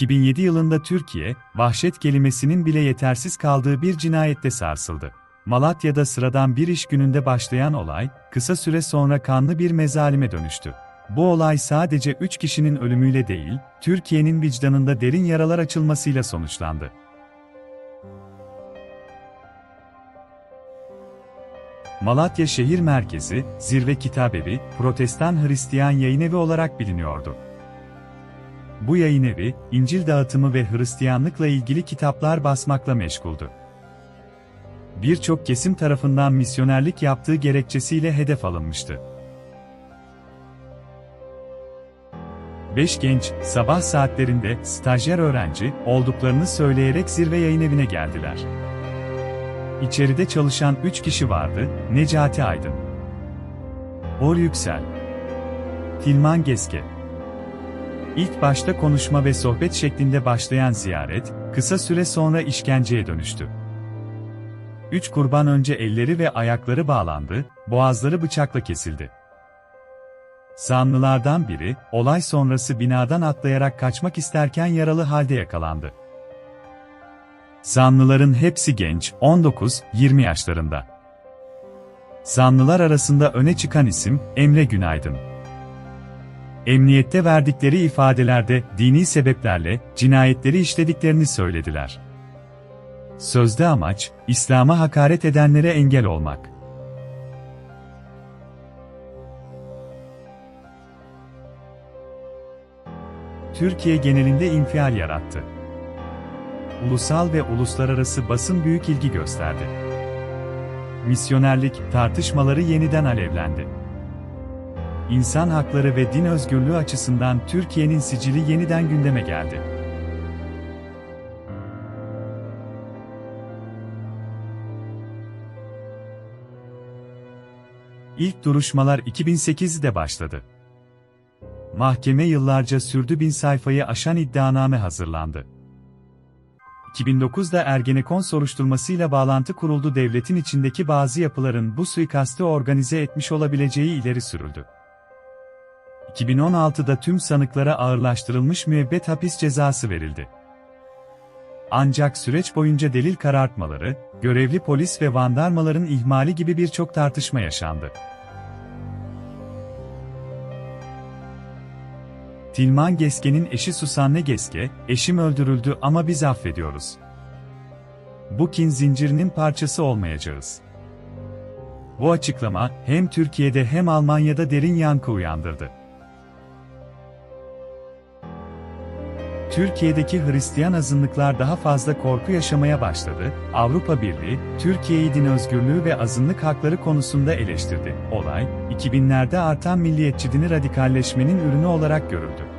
2007 yılında Türkiye, vahşet kelimesinin bile yetersiz kaldığı bir cinayette sarsıldı. Malatya'da sıradan bir iş gününde başlayan olay, kısa süre sonra kanlı bir mezalime dönüştü. Bu olay sadece 3 kişinin ölümüyle değil, Türkiye'nin vicdanında derin yaralar açılmasıyla sonuçlandı. Malatya şehir merkezi, Zirve Kitabevi, Protestan Hristiyan yayınevi olarak biliniyordu. Bu yayınevi, İncil dağıtımı ve Hristiyanlıkla ilgili kitaplar basmakla meşguldü. Birçok kesim tarafından misyonerlik yaptığı gerekçesiyle hedef alınmıştı. Beş genç, sabah saatlerinde stajyer öğrenci olduklarını söyleyerek zirve yayınevine geldiler. İçeride çalışan üç kişi vardı, Necati Aydın, Or Yüksel, Tilman Geske. İlk başta konuşma ve sohbet şeklinde başlayan ziyaret, kısa süre sonra işkenceye dönüştü. Üç kurban önce elleri ve ayakları bağlandı, boğazları bıçakla kesildi. Zanlılardan biri, olay sonrası binadan atlayarak kaçmak isterken yaralı halde yakalandı. Zanlıların hepsi genç, 19-20 yaşlarında. Zanlılar arasında öne çıkan isim, Emre Günaydın. Emniyette verdikleri ifadelerde dini sebeplerle cinayetleri işlediklerini söylediler. Sözde amaç, İslam'a hakaret edenlere engel olmak. Türkiye genelinde infial yarattı. Ulusal ve uluslararası basın büyük ilgi gösterdi. Misyonerlik tartışmaları yeniden alevlendi. İnsan hakları ve din özgürlüğü açısından Türkiye'nin sicili yeniden gündeme geldi. İlk duruşmalar 2008'de başladı. Mahkeme yıllarca sürdü bin sayfayı aşan iddianame hazırlandı. 2009'da Ergenekon soruşturmasıyla bağlantı kuruldu devletin içindeki bazı yapıların bu suikastı organize etmiş olabileceği ileri sürüldü. 2016'da tüm sanıklara ağırlaştırılmış müebbet hapis cezası verildi. Ancak süreç boyunca delil karartmaları, görevli polis ve vandarmaların ihmali gibi birçok tartışma yaşandı. Tilman Geske'nin eşi Susanne Geske, eşim öldürüldü ama biz affediyoruz. Bu kin zincirinin parçası olmayacağız. Bu açıklama hem Türkiye'de hem Almanya'da derin yankı uyandırdı. Türkiye'deki Hristiyan azınlıklar daha fazla korku yaşamaya başladı. Avrupa Birliği, Türkiye'yi din özgürlüğü ve azınlık hakları konusunda eleştirdi. Olay, 2000'lerde artan milliyetçi dini radikalleşmenin ürünü olarak görüldü.